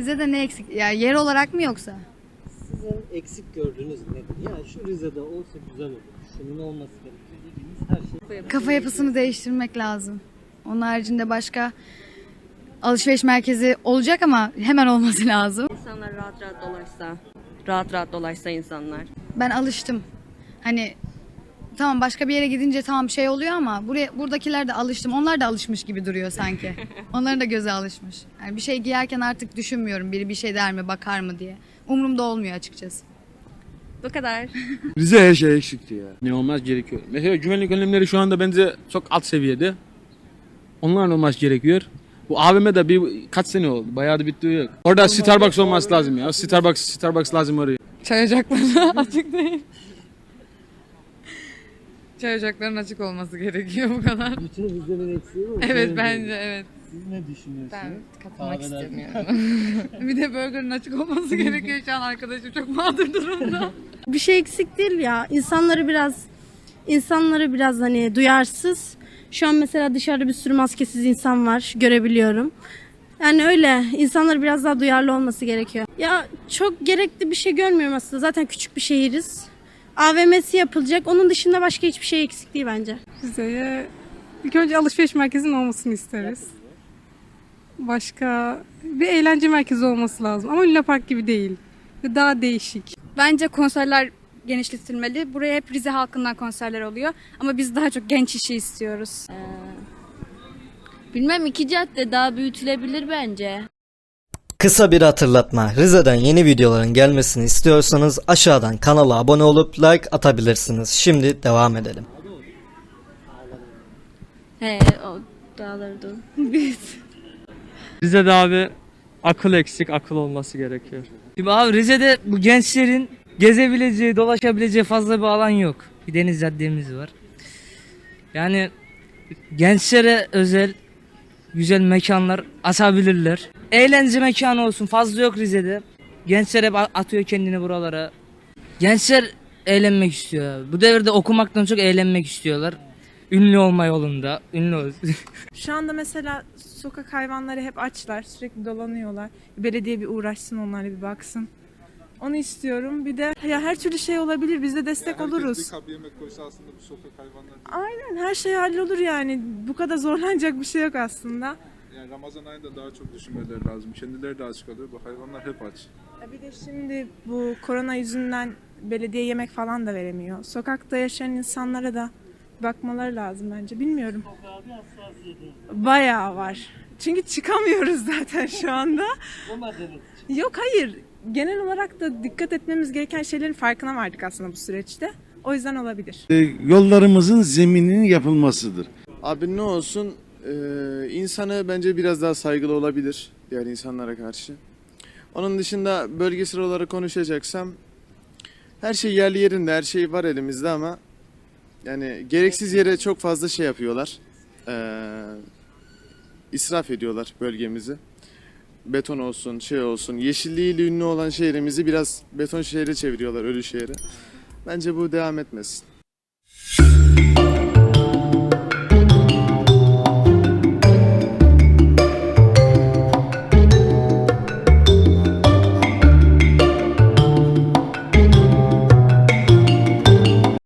Rize'de ne eksik? Ya yer olarak mı yoksa? Sizin eksik gördüğünüz nedir? Ya şu Rize'de olsa güzel olur. Şunun olması gerekiyor dediğiniz her şey. Kafa yapısını değiştirmek lazım. Onun haricinde başka alışveriş merkezi olacak ama hemen olması lazım. İnsanlar rahat rahat dolaşsa, rahat rahat dolaşsa insanlar. Ben alıştım. Hani tamam başka bir yere gidince tamam şey oluyor ama buraya buradakiler de alıştım. Onlar da alışmış gibi duruyor sanki. Onların da göze alışmış. Yani bir şey giyerken artık düşünmüyorum biri bir şey der mi, bakar mı diye. Umurumda olmuyor açıkçası. Bu kadar. Rize her şey eksikti ya. Ne olmaz gerekiyor. Mesela güvenlik önlemleri şu anda bence çok alt seviyede. Onların olması gerekiyor. Bu AVM'de bir kaç sene oldu. Bayağı da bitti yok. Orada Starbucks olması lazım ya. Starbucks Starbucks lazım oraya. Çay ocakları açık değil. Çay ocaklarının açık olması gerekiyor bu kadar. Bütün Rize'nin eksiği mi? Evet Senin bence evet. Siz ne düşünüyorsunuz? Ben katılmak Kahveler- istemiyorum. bir de burgerın açık olması gerekiyor şu an arkadaşım çok mağdur durumda. bir şey eksik değil ya. İnsanları biraz insanları biraz hani duyarsız. Şu an mesela dışarıda bir sürü maskesiz insan var görebiliyorum. Yani öyle insanlar biraz daha duyarlı olması gerekiyor. Ya çok gerekli bir şey görmüyorum aslında. Zaten küçük bir şehiriz. AVM'si yapılacak. Onun dışında başka hiçbir şey eksik değil bence. Rize'ye ilk önce alışveriş merkezinin olmasını isteriz. Başka bir eğlence merkezi olması lazım ama Luna Park gibi değil. Daha değişik. Bence konserler genişletilmeli. Buraya hep Rize halkından konserler oluyor. Ama biz daha çok genç işi istiyoruz. Bilmem iki cadde daha büyütülebilir bence. Kısa bir hatırlatma. Rize'den yeni videoların gelmesini istiyorsanız aşağıdan kanala abone olup like atabilirsiniz. Şimdi devam edelim. He o dağlardı. Rize'de abi akıl eksik, akıl olması gerekiyor. Şimdi abi Rize'de bu gençlerin gezebileceği, dolaşabileceği fazla bir alan yok. Bir deniz caddemiz var. Yani gençlere özel güzel mekanlar açabilirler. Eğlence mekanı olsun fazla yok Rize'de. Gençler hep atıyor kendini buralara. Gençler eğlenmek istiyor. Bu devirde okumaktan çok eğlenmek istiyorlar. Ünlü olma yolunda. Ünlü ol. Şu anda mesela sokak hayvanları hep açlar. Sürekli dolanıyorlar. Belediye bir uğraşsın onlarla bir baksın. Onu istiyorum. Bir de ya her türlü şey olabilir. Biz de destek oluruz. kap yemek koysa aslında bu sokak hayvanları. Aynen her şey hallolur yani. Bu kadar zorlanacak bir şey yok aslında. Yani Ramazan ayında daha çok düşünmeleri lazım. Kendileri de aç kalıyor. Bu hayvanlar hep aç. Ya Bir de şimdi bu korona yüzünden belediye yemek falan da veremiyor. Sokakta yaşayan insanlara da bakmaları lazım bence. Bilmiyorum. Bayağı var. Çünkü çıkamıyoruz zaten şu anda. Yok hayır. Genel olarak da dikkat etmemiz gereken şeylerin farkına vardık aslında bu süreçte. O yüzden olabilir. Yollarımızın zemininin yapılmasıdır. Abi ne olsun eee, insanı bence biraz daha saygılı olabilir diğer insanlara karşı. Onun dışında bölgesel olarak konuşacaksam her şey yerli yerinde her şey var elimizde ama yani gereksiz yere çok fazla şey yapıyorlar. Eee israf ediyorlar bölgemizi. Beton olsun, şey olsun, yeşilliğiyle ünlü olan şehrimizi biraz beton şehre çeviriyorlar, ölü şehre. Bence bu devam etmesin.